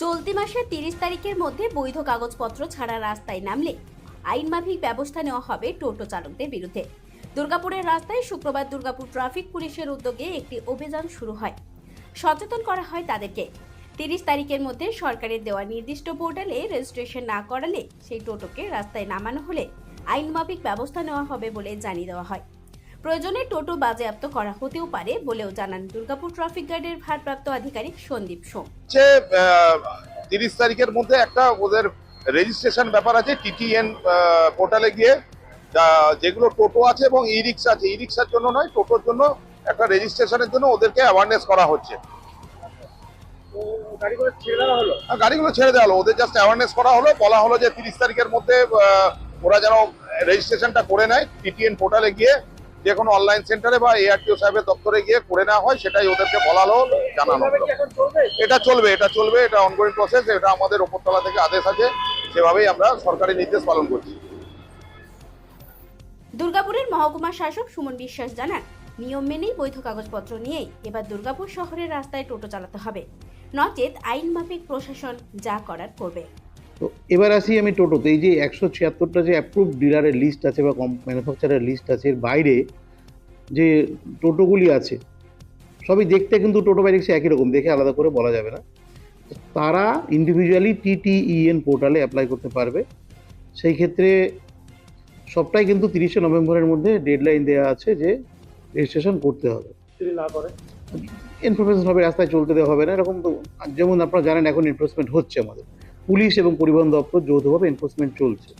চলতি মাসের তিরিশ তারিখের মধ্যে বৈধ কাগজপত্র ছাড়া রাস্তায় নামলে আইনমাফিক ব্যবস্থা নেওয়া হবে টোটো চালকদের বিরুদ্ধে। দুর্গাপুরের রাস্তায় শুক্রবার দুর্গাপুর ট্রাফিক পুলিশের উদ্যোগে একটি অভিযান শুরু হয়। সচেতন করা হয় তাদেরকে। তিরিশ তারিখের মধ্যে সরকারের দেওয়া নির্দিষ্ট পোর্টালে রেজিস্ট্রেশন না করালে সেই টোটোকে রাস্তায় নামানো হলে আইনমাফিক ব্যবস্থা নেওয়া হবে বলে জানিয়ে দেওয়া হয়। প্রয়োজনে টোটো বাজেয়াপ্ত করা হতেও পারে বলেও জানান দুর্গাপুর ট্রাফিক গার্ডের ভারপ্রাপ্ত আধিকারিক সন্দীপ সোম। হচ্ছে তিরিশ তারিখের মধ্যে একটা ওদের রেজিস্ট্রেশন ব্যাপার আছে টিটিএন পোর্টালে গিয়ে যেগুলো টোটো আছে এবং ই রিক্সা আছে ই রিক্সার জন্য নয় টোটোর জন্য একটা রেজিস্ট্রেশনের জন্য ওদেরকে অ্যাওয়ারনেস করা হচ্ছে। গাড়িগুলো ছেড়ে দেওয়া হলো? আর গাড়িগুলো ছেড়ে দেওয়া হলো ওদের জাস্ট অ্যাওয়ারনেস করা হলো বলা হলো যে তিরিশ তারিখের মধ্যে ওরা যেন রেজিস্ট্রেশনটা করে নেয় টিটিএন পোর্টালে গিয়ে যে কোনো অনলাইন সেন্টারে বা এআরটিও সাহেবের দপ্তরে গিয়ে করে নেওয়া হয় সেটাই ওদেরকে বলা হলো। জানানো হলো এটা চলবে এটা চলবে এটা অনগোয়িং প্রসেস এটা আমাদের ওপরতলা থেকে আদেশ আছে সেভাবেই আমরা সরকারি নির্দেশ পালন করছি। দুর্গাপুরের মহকুমা শাসক সুমন বিশ্বাস জানান নিয়ম মেনেই বৈধ কাগজপত্র নিয়েই এবার দুর্গাপুর শহরের রাস্তায় টোটো চালাতে হবে। নচেত আইন মাফিক প্রশাসন যা করার করবে। তো এবার আসি আমি টোটোতে। এই যে একশো ছিয়াত্তরটা যে অ্যাপ্রুভ ডিলারের লিস্ট আছে বা কম ম্যানুফ্যাকচারের লিস্ট আছে এর বাইরে যে টোটোগুলি আছে সবই দেখতে কিন্তু টোটো বাই রিক্সা একই রকম দেখে আলাদা করে বলা যাবে না। তারা ইন্ডিভিজুয়ালি টিটিইএন পোর্টালে অ্যাপ্লাই করতে পারবে। সেই ক্ষেত্রে সবটাই কিন্তু তিরিশে নভেম্বরের মধ্যে ডেডলাইন দেওয়া আছে যে রেজিস্ট্রেশন করতে হবে। যদি না করে? এনফোর্সমেন্ট হবে রাস্তায় চলতে দেওয়া হবে না এরকম তো যেমন আপনারা জানেন এখন এনফোর্সমেন্ট হচ্ছে আমাদের। পুলিশ এবং পরিবহন দপ্তর যৌথভাবে এনফোর্সমেন্ট চলছে।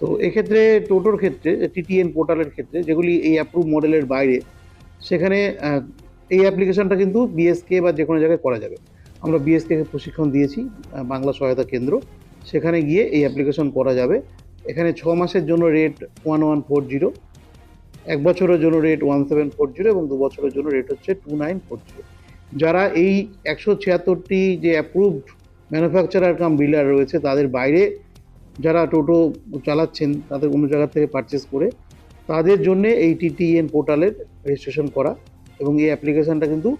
তো এক্ষেত্রে টোটোর ক্ষেত্রে, টিটিএন পোর্টালের ক্ষেত্রে, যেগুলি এই অ্যাপ্রুভ মডেলের বাইরে, সেখানে এই অ্যাপ্লিকেশনটা কিন্তু বিএসকে বা যে কোনো জায়গায় করা যাবে। আমরা বিএসকে প্রশিক্ষণ দিয়েছি বাংলা সহায়তা কেন্দ্র। সেখানে গিয়ে এই অ্যাপ্লিকেশন করা যাবে। এখানে ছ মাসের জন্য rate one one four zero এক বছরের জন্য rate one seven four zero এবং দু বছরের জন্য রেট হচ্ছে টু নাইন ফোর জিরো যারা এই একশো ছিয়াত্তরটি যে অ্যাপ্রুভড ম্যানুফ্যাকচারার কাম বিল্ডার রয়েছে, তাদের বাইরে যারা টোটো চালাচ্ছেন, তাদের অন্য জায়গা থেকে পারচেস করে, তাদের জন্যে এই টিটিএন পোর্টালের রেজিস্ট্রেশন করা এবং এই অ্যাপ্লিকেশনটা কিন্তু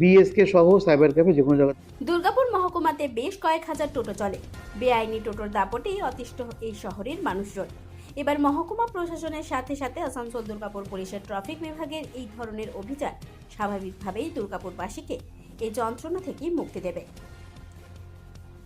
বিএসকে সহ সাইবার ক্যাফে যে কোনো জায়গা দুর্গাপুর মহকুমাতে বেশ কয়েক হাজার টোটো চলে। বেআইনি টোটোর দাপটেই অতিষ্ঠ এই শহরের মানুষজন। এবার মহকুমা প্রশাসনের সাথে সাথে আসানসোল দুর্গাপুর পুলিশের ট্রাফিক বিভাগের এই ধরনের অভিযান স্বাভাবিকভাবেই দুর্গাপুরবাসীকে এই যন্ত্রণা থেকে মুক্তি দেবে।